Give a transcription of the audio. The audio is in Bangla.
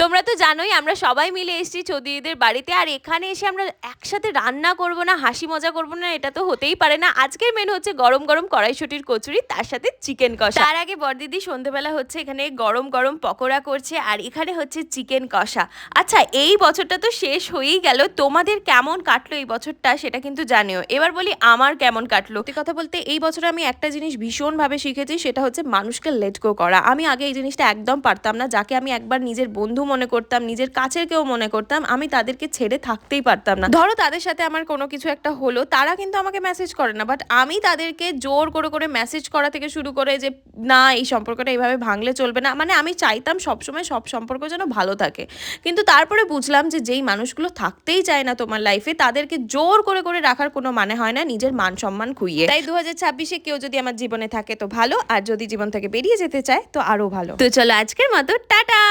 তোমরা তো জানোই, আমরা সবাই মিলে এসেছি চৌধুরীদের বাড়িতে, আর এখানে এসে আমরা একসাথে রান্না করব না, হাসি মজা করব না, এটা তো হতেই পারে না। আজকের মেনু হচ্ছে গরম গরম কড়াইশুটির কচুরি, তার সাথে চিকেন কষা। তার আগে বড়দিদি সন্ধেবেলা হচ্ছে এখানে গরম গরম পকোড়া করছে, আর এখানে হচ্ছে চিকেন কষা। আচ্ছা এই বছরটা তো শেষ হয়েই গেল, তোমাদের কেমন কাটলো এই বছরটা সেটা কিন্তু জানিও। এবার বলি, আমার কেমন কাটলো? কথা বলতে, এই বছরে আমি একটা জিনিস ভীষণভাবে শিখেছি, সেটা হচ্ছে মানুষকে লেট গো করা। আমি আগে এই জিনিসটা একদম পারতাম না, যাকে আমি একবার নিজের বন্ধু মনে করতাম, নিজের কাছের কেউ মনে করতাম, আমি তাদেরকে ছেড়ে থাকতেই পারতাম না। ধরো তাদের সাথে আমার কোনো কিছু একটা হলো, তারা কিন্তু আমাকে মেসেজ করে না বাট আমি তাদেরকে জোর করে করে মেসেজ করা থেকে শুরু করে যে, না, এই সম্পর্কটা এইভাবে ভাঙলে চলবে না। মানে আমি চাইতাম সবসময় সব সম্পর্ক যেন ভালো থাকে। কিন্তু তারপরে বুঝলাম যে, যেই মানুষগুলো থাকতেই চায় না তোমার লাইফে তাদেরকে জোর করে করে রাখার কোনো মানে হয় না, নিজের মান সম্মান খুইয়ে। তাই দু হাজার ছাব্বিশে কেউ যদি আমার জীবনে থাকে তো ভালো, আর যদি জীবন থেকে বেরিয়ে যেতে চায় তো আরও ভালো। তো চলো আজকের মতো, টাটা!